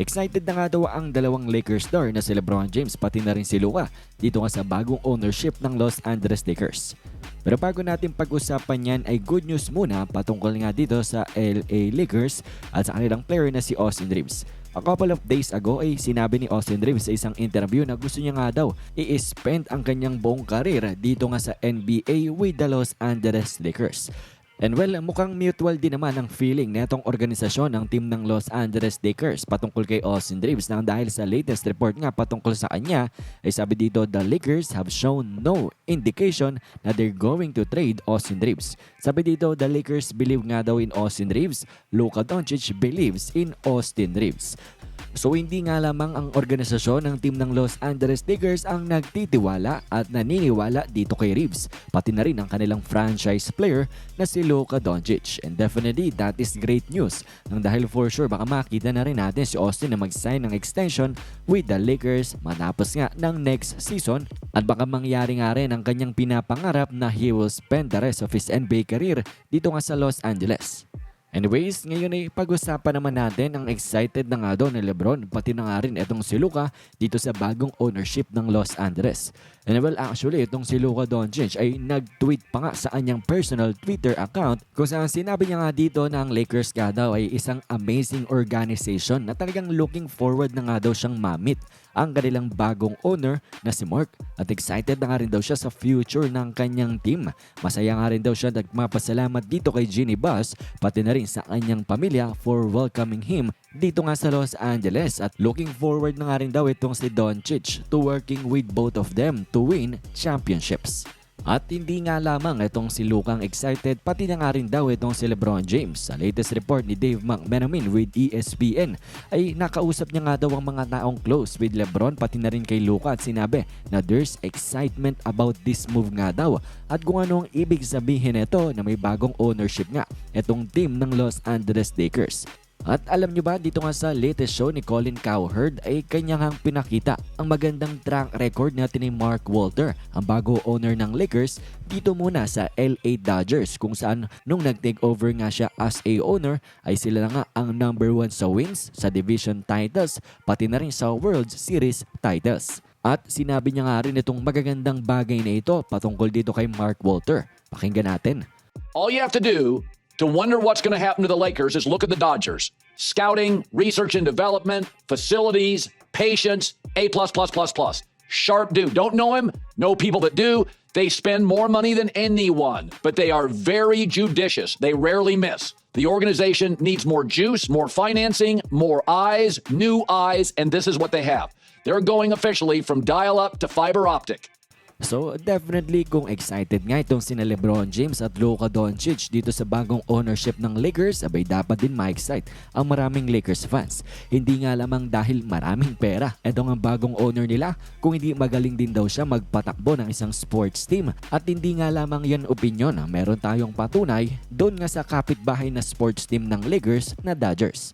Excited na nga daw ang dalawang Lakers star na si LeBron James pati na rin si Luka dito nga sa bagong ownership ng Los Angeles Lakers. Pero bago natin pag-usapan yan ay good news muna patungkol nga dito sa LA Lakers at sa kanilang player na si Austin Reeves. A couple of days ago ay sinabi ni Austin Reeves sa isang interview na gusto niya nga daw i-spend ang kanyang buong karir dito nga sa NBA with the Los Angeles Lakers. And well, mukhang mutual din naman ang feeling netong organisasyon ng team ng Los Angeles Lakers patungkol kay Austin Reeves nang dahil sa latest report nga patungkol sa kanya ay sabi dito the Lakers have shown no indication na they're going to trade Austin Reeves. Sabi dito the Lakers believe nga daw in Austin Reeves, Luka Doncic believes in Austin Reeves. So hindi nga lamang ang organisasyon ng team ng Los Angeles Lakers ang nagtitiwala at naniniwala dito kay Reeves, pati na rin ang kanilang franchise player na si Luka Doncic. And definitely that is great news nang dahil for sure baka makita na rin natin si Austin na mag-sign ng extension with the Lakers matapos nga ng next season at baka mangyari nga rin ang kanyang pinapangarap na he will spend the rest of his NBA career dito nga sa Los Angeles. Anyways, ngayon ay pag-usapan naman natin ang excited na nga daw ni Lebron pati na nga rin itong si Luka dito sa bagong ownership ng Los Angeles. And well, actually, itong si Luka Doncic ay nag-tweet pa nga sa kanyang personal Twitter account kung saan sinabi niya nga dito na ang Lakers nga daw ay isang amazing organization na talagang looking forward na nga daw siyang mamit ang kanilang bagong owner na si Mark at excited na nga rin daw siya sa future ng kanyang team. Masaya nga rin daw siya nagmapasalamat dito kay Ginny Bus pati na rin sa kanyang pamilya for welcoming him dito nga sa Los Angeles at looking forward na nga rin daw itong si Doncic to working with both of them to win championships. At hindi nga lamang itong si Lukang excited, pati na nga rin daw itong si Lebron James. Sa latest report ni Dave McMenamin with ESPN ay nakausap niya nga daw ang mga taong close with Lebron pati na rin kay Luka at sinabi na there's excitement about this move nga daw. At kung ano ang ibig sabihin nito na may bagong ownership nga itong team ng Los Angeles Lakers. At alam nyo ba dito nga sa latest show ni Colin Cowherd ay kanya ngang pinakita ang magandang track record natin ni Mark Walter, ang bago owner ng Lakers dito muna sa LA Dodgers kung saan nung nag-take over nga siya as a owner ay sila na nga ang number one sa wins, sa division titles, pati na rin sa World Series titles. At sinabi niya nga rin itong magagandang bagay na ito patungkol dito kay Mark Walter. Pakinggan natin. All you have to do to wonder what's going to happen to the Lakers is look at the Dodgers. Scouting, research and development, facilities, patience, A plus plus plus plus. Sharp dude. Don't know him? Know people that do. They spend more money than anyone, but they are very judicious. They rarely miss. The organization needs more juice, more financing, more eyes, new eyes, and this is what they have. They're going officially from dial up to fiber optic. So definitely kung excited nga itong sina Lebron James at Luka Doncic dito sa bagong ownership ng Lakers, abay dapat din ma-excite ang maraming Lakers fans. Hindi nga lamang dahil maraming pera. Ito nga bagong owner nila, kung hindi magaling din daw siya magpatakbo ng isang sports team. At hindi nga lamang yan opinion, meron tayong patunay doon nga sa kapitbahay na sports team ng Lakers na Dodgers.